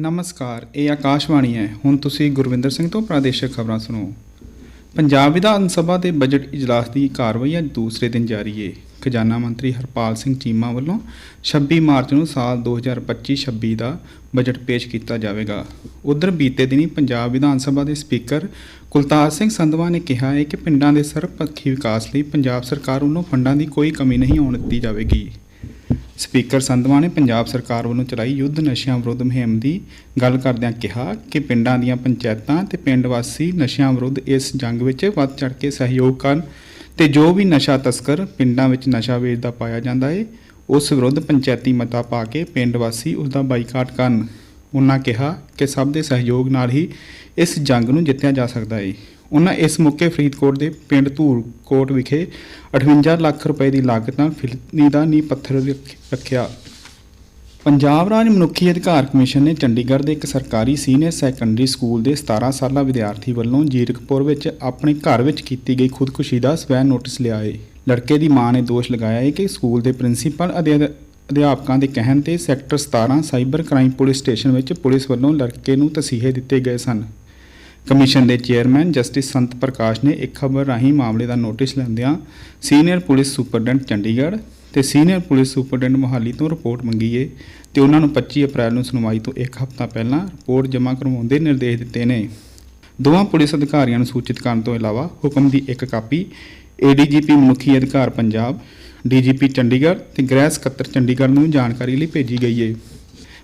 ਨਮਸਕਾਰ, ਇਹ ਆਕਾਸ਼ਵਾਣੀ ਹੈ। ਹੁਣ ਤੁਸੀਂ ਗੁਰਵਿੰਦਰ ਸਿੰਘ ਤੋਂ ਪ੍ਰਾਦੇਸ਼ਿਕ ਖਬਰਾਂ ਸੁਣੋ। ਪੰਜਾਬ ਵਿਧਾਨ ਸਭਾ ਦੇ ਬਜਟ ਇਜਲਾਸ ਦੀ ਕਾਰਵਾਈ ਅੱਜ ਦੂਸਰੇ ਦਿਨ ਜਾਰੀ ਹੈ ਖਜ਼ਾਨਾ ਮੰਤਰੀ ਹਰਪਾਲ ਸਿੰਘ ਚੀਮਾ ਵੱਲੋਂ 26 ਮਾਰਚ ਨੂੰ ਸਾਲ 2025-26 ਦਾ ਬਜਟ ਪੇਸ਼ ਕੀਤਾ ਜਾਵੇਗਾ। ਉਧਰ ਬੀਤੇ ਦਿਨੀ ਪੰਜਾਬ ਵਿਧਾਨ ਸਭਾ ਦੇ ਸਪੀਕਰ ਕੁਲਤਾਰ ਸਿੰਘ ਸੰਧਵਾ ਨੇ ਕਿਹਾ ਹੈ ਕਿ ਪਿੰਡਾਂ ਦੇ ਸਰਬਪੱਖੀ ਵਿਕਾਸ ਲਈ ਪੰਜਾਬ ਸਰਕਾਰ ਵੱਲੋਂ ਫੰਡਾਂ ਦੀ ਕੋਈ ਕਮੀ ਨਹੀਂ ਆਉਣ ਦਿੱਤੀ ਜਾਵੇਗੀ। ਸਪੀਕਰ ਸੰਧਵਾ ਨੇ ਪੰਜਾਬ ਸਰਕਾਰ ਵੱਲੋਂ ਚਲਾਈ ਯੁੱਧ ਨਸ਼ਿਆਂ ਵਿਰੁੱਧ ਮੁਹਿੰਮ ਦੀ ਗੱਲ ਕਰਦਿਆਂ ਕਿਹਾ ਕਿ ਪਿੰਡਾਂ ਦੀਆਂ ਪੰਚਾਇਤਾਂ ਤੇ ਪਿੰਡ ਵਾਸੀ ਨਸ਼ਿਆਂ ਵਿਰੁੱਧ ਇਸ ਜੰਗ ਵਿੱਚ ਵੱਧ ਚੜ੍ਹ ਕੇ ਸਹਿਯੋਗ ਕਰਨ ਤੇ ਜੋ ਵੀ ਨਸ਼ਾ ਤਸਕਰ ਪਿੰਡਾਂ ਵਿੱਚ ਨਸ਼ਾ ਵੇਚਦਾ ਪਾਇਆ ਜਾਂਦਾ ਏ, ਉਸ ਵਿਰੁੱਧ ਪੰਚਾਇਤੀ ਮਤਾ ਪਾ ਕੇ ਪਿੰਡ ਵਾਸੀ ਉਸ ਦਾ ਬਾਈਕਾਟ ਕਰਨ। ਉਹਨਾਂ ਕਿਹਾ ਕਿ ਸਭ ਦੇ ਸਹਿਯੋਗ ਨਾਲ ਹੀ ਇਸ ਜੰਗ ਨੂੰ ਜਿੱਤਿਆ ਜਾ ਸਕਦਾ ਏ। ਉਹਨਾਂ ਇਸ ਮੌਕੇ ਫਰੀਦਕੋਟ ਦੇ ਪਿੰਡ ਧੂਰਕੋਟ ਵਿਖੇ 58 ਲੱਖ ਰੁਪਏ ਦੀ ਲਾਗਤ ਨਾਲ ਫਿਲਨੀ ਦਾ ਨੀਂਹ ਪੱਥਰ ਰੱਖਿਆ। ਪੰਜਾਬ ਰਾਜ ਮਨੁੱਖੀ ਅਧਿਕਾਰ ਕਮਿਸ਼ਨ ਨੇ ਚੰਡੀਗੜ੍ਹ ਦੇ ਇੱਕ ਸਰਕਾਰੀ ਸੀਨੀਅਰ ਸੈਕੰਡਰੀ ਸਕੂਲ ਦੇ 17 ਸਾਲਾ ਵਿਦਿਆਰਥੀ ਵੱਲੋਂ ਜੀਰਕਪੁਰ ਵਿੱਚ ਆਪਣੇ ਘਰ ਵਿੱਚ ਕੀਤੀ ਗਈ ਖੁਦਕੁਸ਼ੀ ਦਾ ਸਵੈ ਨੋਟਿਸ ਲਿਆ ਹੈ ਲੜਕੇ ਦੀ ਮਾਂ ਨੇ ਦੋਸ਼ ਲਗਾਇਆ ਹੈ ਕਿ ਸਕੂਲ ਦੇ ਪ੍ਰਿੰਸੀਪਲ ਅਤੇ ਅਧਿ- ਅਧਿਆਪਕਾਂ ਦੇ ਕਹਿਣ ਤੇ sector 17 cyber crime police station ਵਿੱਚ ਪੁਲਿਸ ਵੱਲੋਂ ਲੜਕੇ ਨੂੰ ਤਸੀਹੇ ਦਿੱਤੇ ਗਏ ਸਨ। ਕਮਿਸ਼ਨ ਦੇ ਚੇਅਰਮੈਨ ਜਸਟਿਸ ਸੰਤ ਪ੍ਰਕਾਸ਼ ਨੇ ਇੱਕ ਖਬਰ ਰਾਹੀਂ ਮਾਮਲੇ ਦਾ ਨੋਟਿਸ ਲੈਂਦਿਆਂ ਸੀਨੀਅਰ ਪੁਲਿਸ ਸੁਪਰਡੈਂਟ ਚੰਡੀਗੜ੍ਹ ਤੇ ਸੀਨੀਅਰ ਪੁਲਿਸ ਸੁਪਰਡੈਂਟ ਮੋਹਾਲੀ ਤੋਂ ਰਿਪੋਰਟ ਮੰਗੀ ਏ ਤੇ ਉਹਨਾਂ ਨੂੰ 25 ਅਪ੍ਰੈਲ ਨੂੰ ਸੁਣਵਾਈ ਤੋਂ ਇੱਕ ਹਫ਼ਤਾ ਪਹਿਲਾਂ ਰਿਪੋਰਟ ਜਮ੍ਹਾਂ ਕਰਵਾਉਣ ਦੇ ਨਿਰਦੇਸ਼ ਦਿੱਤੇ ਨੇ। ਦੋਵਾਂ ਪੁਲਿਸ ਅਧਿਕਾਰੀਆਂ ਨੂੰ ਸੂਚਿਤ ਕਰਨ ਤੋਂ ਇਲਾਵਾ ਹੁਕਮ ਦੀ ਇੱਕ ਕਾਪੀ ਏਡੀਜੀਪੀ ਮਨੁੱਖੀ ਅਧਿਕਾਰ ਪੰਜਾਬ, ਡੀਜੀਪੀ ਚੰਡੀਗੜ੍ਹ ਤੇ ਗ੍ਰਹਿ ਸਕੱਤਰ ਚੰਡੀਗੜ੍ਹ ਨੂੰ ਜਾਣਕਾਰੀ ਲਈ ਭੇਜੀ ਗਈ ਏ।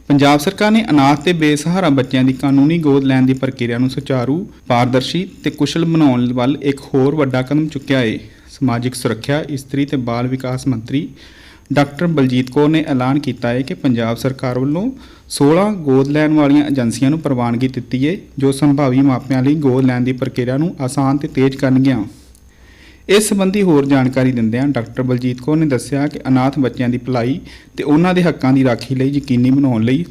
ਪੰਜਾਬ ਸਰਕਾਰ ਨੇ ਅਨਾਥ ਤੇ ਬੇਸਹਾਰਾ ਬੱਚਿਆਂ ਦੀ ਕਾਨੂੰਨੀ ਗੋਦ ਲੈਣ ਦੀ ਪ੍ਰਕਿਰਿਆ ਨੂੰ ਸੁਚਾਰੂ, ਪਾਰਦਰਸ਼ੀ ਤੇ ਕੁਸ਼ਲ ਬਣਾਉਣ ਵੱਲ ਇੱਕ ਹੋਰ ਵੱਡਾ ਕਦਮ ਚੁੱਕਿਆ ਹੈ। ਸਮਾਜਿਕ ਸੁਰੱਖਿਆ, ਇਸਤਰੀ ਤੇ ਬਾਲ ਵਿਕਾਸ ਮੰਤਰੀ ਡਾਕਟਰ ਬਲਜੀਤ ਕੌਰ ਨੇ ਐਲਾਨ ਕੀਤਾ ਹੈ ਕਿ ਪੰਜਾਬ ਸਰਕਾਰ ਵੱਲੋਂ 16 ਗੋਦ ਲੈਣ ਵਾਲੀਆਂ ਏਜੰਸੀਆਂ ਨੂੰ ਪ੍ਰਵਾਨਗੀ ਦਿੱਤੀ ਹੈ ਜੋ ਸੰਭਾਵੀ ਮਾਪਿਆਂ ਲਈ ਗੋਦ ਲੈਣ ਦੀ ਪ੍ਰਕਿਰਿਆ ਨੂੰ ਆਸਾਨ ਤੇ ਤੇਜ਼ ਕਰਨਗੀਆਂ। ਇਸ ਸੰਬੰਧੀ ਹੋਰ ਜਾਣਕਾਰੀ ਦਿੰਦਿਆਂ ਡਾਕਟਰ ਬਲਜੀਤ ਕੌਰ ਨੇ ਦੱਸਿਆ ਕਿ ਅਨਾਥ ਬੱਚਿਆਂ ਦੀ ਭਲਾਈ ਤੇ ਉਹਨਾਂ ਦੇ ਹੱਕਾਂ ਦੀ ਰਾਖੀ ਲਈ ਯਕੀਨੀ ਬਣਾਉਣ ਲਈ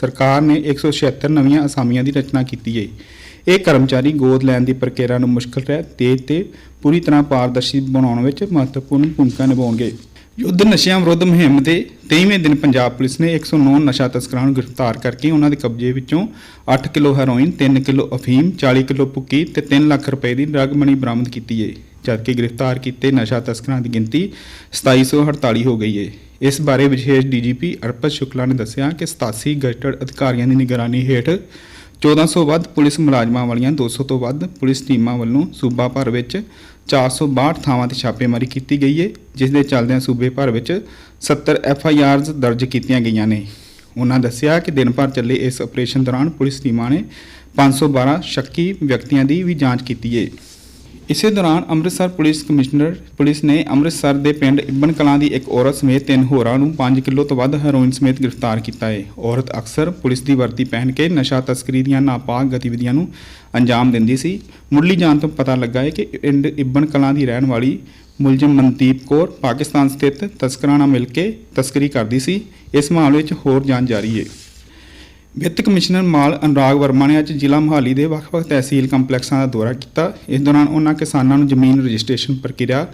ਸਰਕਾਰ ਨੇ 176 ਨਵੀਆਂ ਅਸਾਮੀਆਂ ਦੀ ਰਚਨਾ ਕੀਤੀ ਹੈ ਇਹ ਕਰਮਚਾਰੀ ਗੋਦ ਲੈਣ ਦੀ ਪ੍ਰਕਿਰਿਆ ਨੂੰ ਮੁਸ਼ਕਲ ਰਹਿ, ਤੇਜ਼ ਤੇ ਪੂਰੀ ਤਰ੍ਹਾਂ ਪਾਰਦਰਸ਼ੀ ਬਣਾਉਣ ਵਿੱਚ ਮਹੱਤਵਪੂਰਨ ਭੂਮਿਕਾ ਨਿਭਾਉਣਗੇ। ਯੁੱਧ ਨਸ਼ਿਆਂ ਵਿਰੁੱਧ ਮੁਹਿੰਮ ਦੇ 23ਵੇਂ ਦਿਨ ਪੰਜਾਬ ਪੁਲਿਸ ਨੇ 109 ਨਸ਼ਾ ਤਸਕਰਾਂ ਨੂੰ ਗ੍ਰਿਫਤਾਰ ਕਰਕੇ ਉਹਨਾਂ ਦੇ ਕਬਜ਼ੇ ਵਿੱਚੋਂ 8 ਕਿਲੋ ਹੈਰੋਇਨ 3 ਕਿਲੋ ਅਫੀਮ 40 ਕਿਲੋ ਭੁੱਕੀ ਤੇ 3 ਲੱਖ ਰੁਪਏ ਦੀ ਡਰੱਗ ਮਨੀ ਬਰਾਮਦ ਕੀਤੀ ਹੈ ਜਦਕਿ ਗ੍ਰਿਫਤਾਰ ਕੀਤੇ ਨਸ਼ਾ ਤਸਕਰਾਂ ਦੀ ਗਿਣਤੀ 2748 ਹੋ ਗਈ ਹੈ ਇਸ ਬਾਰੇ ਵਿਸ਼ੇਸ਼ ਡੀਜੀਪੀ ਅਰਪਤ ਸ਼ੁਕਲਾ ਨੇ ਦੱਸਿਆ ਕਿ 87 ਗਜ਼ਟਡ ਅਧਿਕਾਰੀਆਂ ਦੀ ਨਿਗਰਾਨੀ ਹੇਠ 1400 ਵੱਧ ਪੁਲਿਸ ਮੁਲਾਜ਼ਮਾਂ ਵਾਲੀਆਂ 200 ਤੋਂ ਵੱਧ ਪੁਲਿਸ ਟੀਮਾਂ ਵੱਲੋਂ ਸੂਬਾ ਭਰ ਵਿੱਚ 462 ਥਾਵਾਂ ਤੇ ਛਾਪੇਮਾਰੀ ਕੀਤੀ ਗਈ ਹੈ ਜਿਸ ਦੇ ਚੱਲਦਿਆਂ ਸੂਬੇ ਭਰ ਵਿੱਚ 70 ਐਫ ਆਈ ਆਰਜ਼ ਦਰਜ ਕੀਤੀਆਂ ਗਈਆਂ ਨੇ। ਉਹਨਾਂ ਦੱਸਿਆ ਕਿ ਦਿਨ ਭਰ ਚੱਲੇ ਇਸ ਆਪਰੇਸ਼ਨ ਦੌਰਾਨ ਪੁਲਿਸ ਟੀਮਾਂ ਨੇ 512 ਸ਼ੱਕੀ ਵਿਅਕਤੀਆਂ ਦੀ ਵੀ ਜਾਂਚ ਕੀਤੀ ਹੈ ਇਸੇ ਦੌਰਾਨ ਅੰਮ੍ਰਿਤਸਰ ਪੁਲਿਸ ਕਮਿਸ਼ਨਰ, ਪੁਲਿਸ ਨੇ ਅੰਮ੍ਰਿਤਸਰ ਦੇ ਪਿੰਡ ਇਬਨ ਕਲਾਂ ਦੀ ਇੱਕ ਔਰਤ ਸਮੇਤ ਤਿੰਨ ਹੋਰਾਂ ਨੂੰ 5 ਕਿਲੋ ਤੋਂ ਵੱਧ ਹੈਰੋਇਨ ਸਮੇਤ ਗ੍ਰਿਫਤਾਰ ਕੀਤਾ ਹੈ। ਔਰਤ ਅਕਸਰ ਪੁਲਿਸ ਦੀ ਵਰਦੀ ਪਹਿਨ ਕੇ ਨਸ਼ਾ ਤਸਕਰੀ ਦੀਆਂ ਨਾਪਾਕ ਗਤੀਵਿਧੀਆਂ ਨੂੰ ਅੰਜਾਮ ਦਿੰਦੀ ਸੀ। ਮੁੱਢਲੀ ਜਾਂਚ ਤੋਂ ਪਤਾ ਲੱਗਾ ਹੈ ਕਿ ਪਿੰਡ ਇਬਨ ਕਲਾਂ ਦੀ ਰਹਿਣ ਵਾਲੀ ਮੁਲਜ਼ਮ ਮਨਦੀਪ ਕੌਰ ਪਾਕਿਸਤਾਨ ਸਥਿਤ ਤਸਕਰਾਂ ਨਾਲ ਮਿਲ ਕੇ ਤਸਕਰੀ ਕਰਦੀ ਸੀ। ਇਸ ਮਾਮਲੇ 'ਚ ਹੋਰ ਜਾਂਚ ਜਾਰੀ ਹੈ। ਵਿੱਤ ਕਮਿਸ਼ਨਰ ਮਾਲ ਅਨੁਰਾਗ ਵਰਮਾ ਨੇ ਅੱਜ ਜ਼ਿਲ੍ਹਾ ਮੋਹਾਲੀ ਦੇ ਵੱਖ-ਵੱਖ ਤਹਿਸੀਲ ਕੰਪਲੈਕਸਾਂ ਦਾ ਦੌਰਾ ਕੀਤਾ। ਇਸ ਦੌਰਾਨ ਉਹਨਾਂ ਕਿਸਾਨਾਂ ਨੂੰ ਜ਼ਮੀਨ ਰਜਿਸਟ੍ਰੇਸ਼ਨ ਪ੍ਰਕਿਰਿਆ,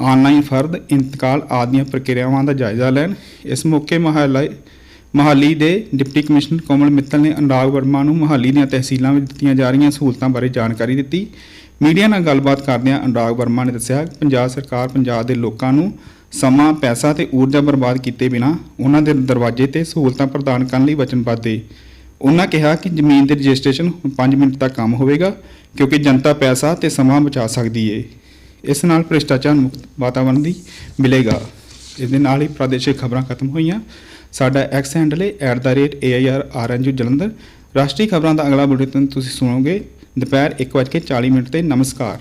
ਆਨਲਾਈਨ ਫਰਦ, ਇੰਤਕਾਲ ਆਦਿ ਦੀਆਂ ਪ੍ਰਕਿਰਿਆਵਾਂ ਦਾ ਜਾਇਜ਼ਾ ਲੈਣ। ਇਸ ਮੌਕੇ ਮੋਹਾਲੀ ਮੋਹਾਲੀ ਦੇ ਡਿਪਟੀ ਕਮਿਸ਼ਨਰ ਕੋਮਲ ਮਿੱਤਲ ਨੇ ਅਨੁਰਾਗ ਵਰਮਾ ਨੂੰ ਮੋਹਾਲੀ ਦੀਆਂ ਤਹਿਸੀਲਾਂ ਵਿੱਚ ਦਿੱਤੀਆਂ ਜਾ ਰਹੀਆਂ ਸਹੂਲਤਾਂ ਬਾਰੇ ਜਾਣਕਾਰੀ ਦਿੱਤੀ। ਮੀਡੀਆ ਨਾਲ ਗੱਲਬਾਤ ਕਰਦਿਆਂ ਅਨੁਰਾਗ ਵਰਮਾ ਨੇ ਦੱਸਿਆ ਕਿ ਪੰਜਾਬ ਸਰਕਾਰ ਪੰਜਾਬ ਦੇ ਲੋਕਾਂ ਨੂੰ ਸਮਾਂ, ਪੈਸਾ ਤੇ ਊਰਜਾ ਬਰਬਾਦ ਕੀਤੇ ਬਿਨਾਂ ਉਹਨਾਂ ਦੇ ਦਰਵਾਜ਼ੇ ਤੇ ਸਹੂਲਤਾਂ ਪ੍ਰਦਾਨ ਕਰਨ ਲਈ ਵਚਨਬੱਧ ਹੈ ਉਹਨਾਂ ਕਿਹਾ ਕਿ ਜ਼ਮੀਨ ਦੀ ਰਜਿਸਟ੍ਰੇਸ਼ਨ 5 ਮਿੰਟ ਤੱਕ ਕੰਮ ਹੋਵੇਗਾ, ਕਿਉਂਕਿ ਜਨਤਾ ਪੈਸਾ ਤੇ ਸਮਾਂ ਬਚਾ ਸਕਦੀ ਏ। ਇਸ ਨਾਲ ਭ੍ਰਿਸ਼ਟਾਚਾਰ ਮੁਕਤ ਵਾਤਾਵਰਣ ਦੀ ਮਿਲੇਗਾ। ਇਸ ਦੇ ਨਾਲ ਹੀ ਪ੍ਰਾਦੇਸ਼ਿਕ ਖਬਰਾਂ ਖਤਮ ਹੋਈਆਂ। ਸਾਡਾ ਐਕਸ ਹੈਂਡਲ ਹੈ @airrnju ਜਲੰਧਰ। ਰਾਸ਼ਟਰੀ ਖਬਰਾਂ ਦਾ ਅਗਲਾ ਬੁਲੇਟਿਨ ਤੁਸੀਂ ਸੁਣੋਗੇ। ਦੁਪਹਿਰ 1:40 ਮਿੰਟ ਤੇ ਨਮਸਕਾਰ।